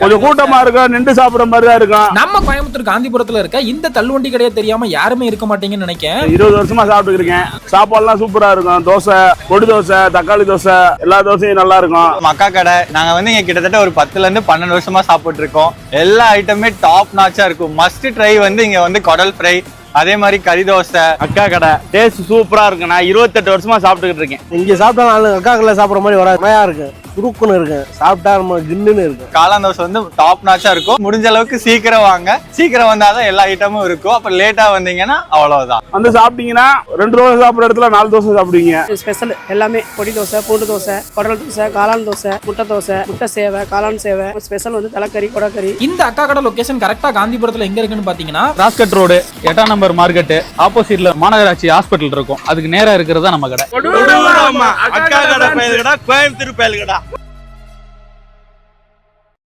கொஞ்சம் கூட்டமா இருக்கும் நின்று சாப்பிடுற மாதிரி தான் இருக்கும் நம்ம கோயம்புத்தூர் காந்திபுரத்துல இருக்க இந்த தள்ளுவண்டி கடையை தெரியாம யாருமே இருக்க மாட்டீங்கன்னு நினைக்கிறேன் இருபது வருஷமா சாப்பிட்டு இருக்கேன் சாப்பாடுலாம் சூப்பரா இருக்கும். தோசை பொடி தோசை தக்காளி தோசை எல்லா தோசையும் நல்லா இருக்கும். மக்கா கடை நாங்க வந்து இங்க கிட்டத்தட்ட ஒரு பத்துல இருந்து பன்னெண்டு வருஷமா சாப்பிட்டு இருக்கோம் எல்லா ஐட்டமே டாப் நாச்சா இருக்கும். மஸ்ட் ட்ரை வந்து இங்க வந்து குடல் ஃப்ரை அதே மாதிரி கறி தோசை. அக்கா கடை டேஸ்ட் சூப்பரா இருக்கு நான் இருபத்தெட்டு வருஷமா சாப்பிட்டுக்கிட்டு இருக்கேன். இங்க சாப்பிட்டா நாலு அக்காக்களை சாப்பிட்ற மாதிரி வராது. இருக்கு. சுருக்குன்னு இருக்கு சாப்பிட்டா நம்ம கின்னுன்னு இருக்கு காளான் தோசை வந்து டாப் நாச்சா இருக்கும். முடிஞ்ச அளவுக்கு சீக்கிரம் வாங்க. சீக்கிரம் வந்தாதான் எல்லா ஐட்டமும் இருக்கும். அப்ப லேட்டா வந்தீங்கன்னா அவ்வளவுதான். வந்து சாப்பிட்டீங்கன்னா ரெண்டு தோசை சாப்பிடுற இடத்துல நாலு தோசை சாப்பிடுவீங்க. ஸ்பெஷல் எல்லாமே பொடி தோசை பூண்டு தோசை குடல் தோசை காளான் தோசை முட்டை தோசை முட்டை சேவை காளான் சேவை. ஸ்பெஷல் வந்து தலைக்கறி கொடக்கறி. இந்த அக்கா கடை லொகேஷன் கரெக்டா காந்திபுரத்துல எங்க இருக்குன்னு பாத்தீங்கன்னா ராஸ்கட் ரோடு எட்டாம் நம்பர் மார்க்கெட் ஆப்போசிட்ல மாநகராட்சி ஹாஸ்பிட்டல் இருக்கும். அதுக்கு நேரா இருக்கிறது நம்ம கடை அக்கா கடை பயல்கடா கோயம்புத்தூர் பயல்கடா.